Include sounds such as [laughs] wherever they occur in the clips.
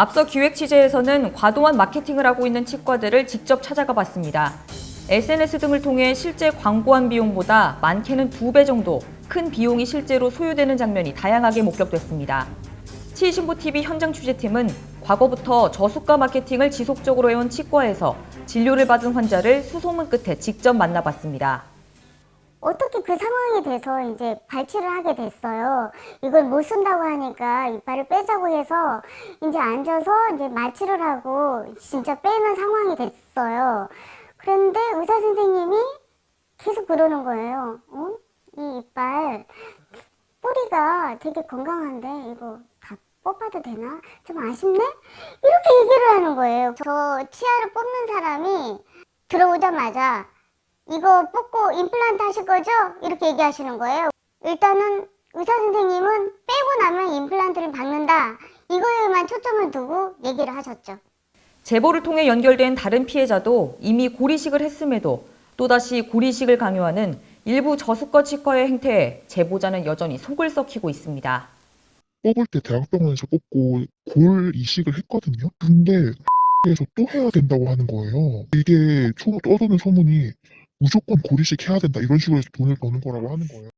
앞서 기획 취재에서는 과도한 마케팅을 하고 있는 치과들을 직접 찾아가 봤습니다. SNS 등을 통해 실제 광고한 비용보다 많게는 두 배 정도 큰 비용이 실제로 소요되는 장면이 다양하게 목격됐습니다. 치신보TV 현장 취재팀은 과거부터 저수가 마케팅을 지속적으로 해온 치과에서 진료를 받은 환자를 수소문 끝에 직접 만나봤습니다. 어떻게 그 상황이 돼서 이제 발치를 하게 됐어요. 이걸 못 쓴다고 하니까 이빨을 빼자고 해서 이제 앉아서 이제 마취를 하고 진짜 빼는 상황이 됐어요. 그런데 의사 선생님이 계속 그러는 거예요. 어? 이 이빨 뿌리가 되게 건강한데 이거 다 뽑아도 되나? 좀 아쉽네? 이렇게 얘기를 하는 거예요. 저 치아를 뽑는 사람이 들어오자마자 이거 뽑고 임플란트 하실 거죠? 이렇게 얘기하시는 거예요. 일단은 의사 선생님은 빼고 나면 임플란트를 박는다. 이거에만 초점을 두고 얘기를 하셨죠. 제보를 통해 연결된 다른 피해자도 이미 고리식을 했음에도 또다시 고리식을 강요하는 일부 저수가 치과의 행태에 제보자는 여전히 속을 썩히고 있습니다. 뽑을 때 대학병원에서 뽑고 골 이식을 했거든요. 근데 [laughs] 에서 또 해야 된다고 하는 거예요. 이게 초 떠도는 소문이 무조건 골 이식 해야 된다 이런 식으로 해서 돈을 버는 거라고 하는 거예요.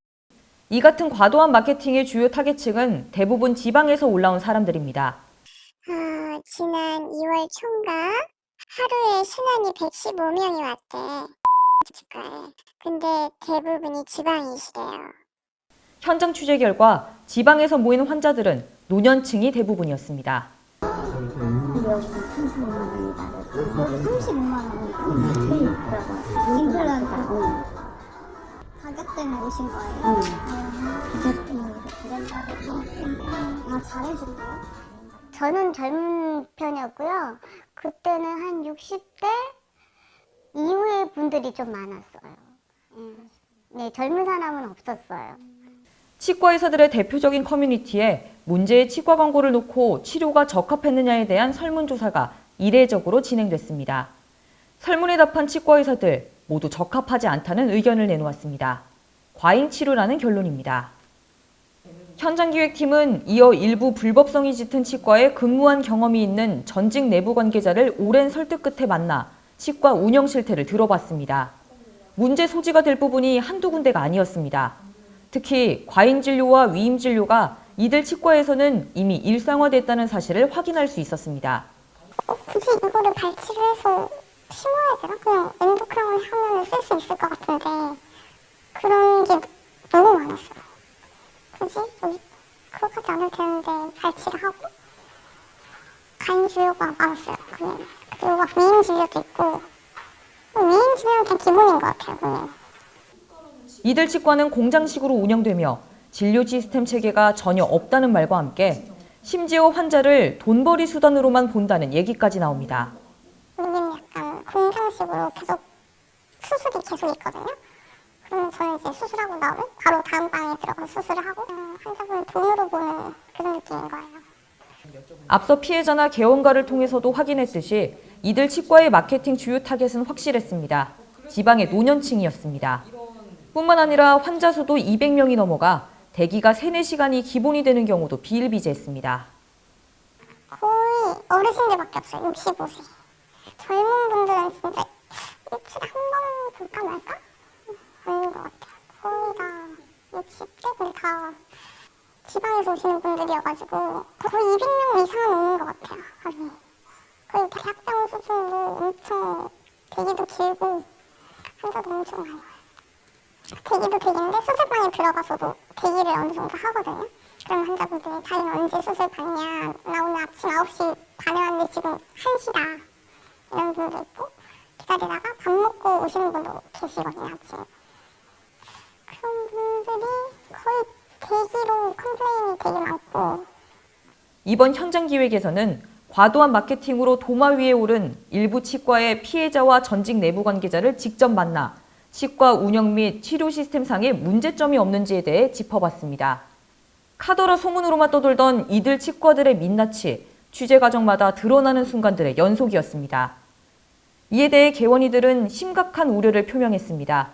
이 같은 과도한 마케팅의 주요 타겟층은 대부분 지방에서 올라온 사람들입니다. 아, 지난 2월 초인가 하루에 신안이 115명이 왔대. 치과에. 근데 대부분이 지방이시래요. 현장 취재 결과 지방에서 모인 환자들은 노년층이 대부분이었습니다. 35만 원. 임플란트. 가격 때문에 오신 거예요? 가격 때문에 아, 잘해준대요? 저는 젊은 편이었고요. 그때는 한 60대 이후의 분들이 좀 많았어요. 예. 네, 젊은 사람은 없었어요. 치과 의사들의 대표적인 커뮤니티에 문제의 치과 광고를 놓고 치료가 적합했느냐에 대한 설문조사가 이례적으로 진행됐습니다. 설문에 답한 치과 의사들 모두 적합하지 않다는 의견을 내놓았습니다. 과잉 치료라는 결론입니다. 현장 기획팀은 이어 일부 불법성이 짙은 치과에 근무한 경험이 있는 전직 내부 관계자를 오랜 설득 끝에 만나 치과 운영 실태를 들어봤습니다. 문제 소지가 될 부분이 한두 군데가 아니었습니다. 특히 과잉 진료와 위임 진료가 이들 치과에서는 이미 일상화됐다는 사실을 확인할 수 있었습니다. 어, 굳이 이거를 발치를 해서 심어야 되나? 그냥 엔도크라운 하면 쓸 수 있을 것 같은데 그런 게 너무 많았어요. 굳이 여기 그거까지 안 해도 되는데 발치를 하고 가인 진료가 많았어요. 그냥 그리고 막 위임 진료도 있고 위임 진료는 그냥 기본인 것 같아요. 그냥. 이들 치과는 공장식으로 운영되며 진료 시스템 체계가 전혀 없다는 말과 함께 심지어 환자를 돈벌이 수단으로만 본다는 얘기까지 나옵니다. 우리는 약간 공장식으로 계속 수술이 계속 있거든요. 그러면 저는 이제 수술하고 나오면 바로 다음 방에 들어가서 수술을 하고 음, 환자분을 돈으로 보는 그런 느낌인 거예요. 앞서 피해자나 개원가를 통해서도 확인했듯이 이들 치과의 마케팅 주요 타겟은 확실했습니다. 지방의 노년층이었습니다. 뿐만 아니라 환자 수도 200명이 넘어가 대기가 3, 4시간이 기본이 되는 경우도 비일비재했습니다. 거의 어르신들밖에 없어요. 65세. 젊은 분들은 진짜 일주일에 한번 볼까 말까? 아닌 것 같아요. 거의 다 60대? 근데 다 지방에서 오시는 분들이어가지고 거의 200명 이상은 오는 것 같아요. 하루에. 그리고 대학병 수준도 엄청 대기도 길고 환자도 엄청 많이 와요. 대기도 대기인데 수술방에 들어가서도 대기를 어느 정도 하거든요. 그럼 환자분들이 자기는 언제 수술 받냐 나 오늘 아침 9시 반에 왔는데 지금 1시다. 이런 분도 있고 기다리다가 밥 먹고 오시는 분도 계시거든요 아침에. 그런 분들이 거의 대기로 컴플레인이 되게 많고. 이번 현장 기획에서는 과도한 마케팅으로 도마 위에 오른 일부 치과의 피해자와 전직 내부 관계자를 직접 만나 치과 운영 및 치료 시스템 상의 문제점이 없는지에 대해 짚어봤습니다. 카더라 소문으로만 떠돌던 이들 치과들의 민낯이 취재 과정마다 드러나는 순간들의 연속이었습니다. 이에 대해 개원이들은 심각한 우려를 표명했습니다.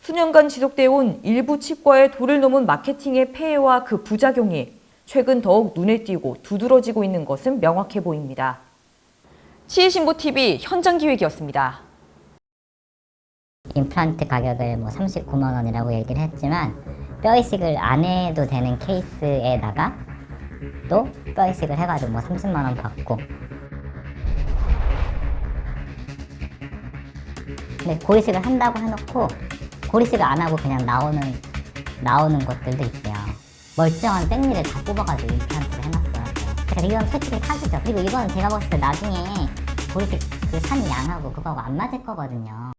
수년간 지속되어 온 일부 치과의 도를 넘은 마케팅의 폐해와 그 부작용이 최근 더욱 눈에 띄고 두드러지고 있는 것은 명확해 보입니다. 치의신보TV 현장 기획이었습니다. 임플란트 가격을 뭐 39만 원이라고 얘기를 했지만 뼈 이식을 안 해도 되는 케이스에다가 또 뼈 이식을 해가지고 뭐 30만 원 받고 근데 고이식을 한다고 해놓고 고리식을 안 하고 그냥 나오는 나오는 것들도 있어요. 멀쩡한 땡니를 다 뽑아가지고 임플란트를 해놨어요. 그러니까 이건 솔직히 사기죠. 그리고 이건 제가 봤을 때 나중에 고리식 그 산 양하고 그거하고 안 맞을 거거든요.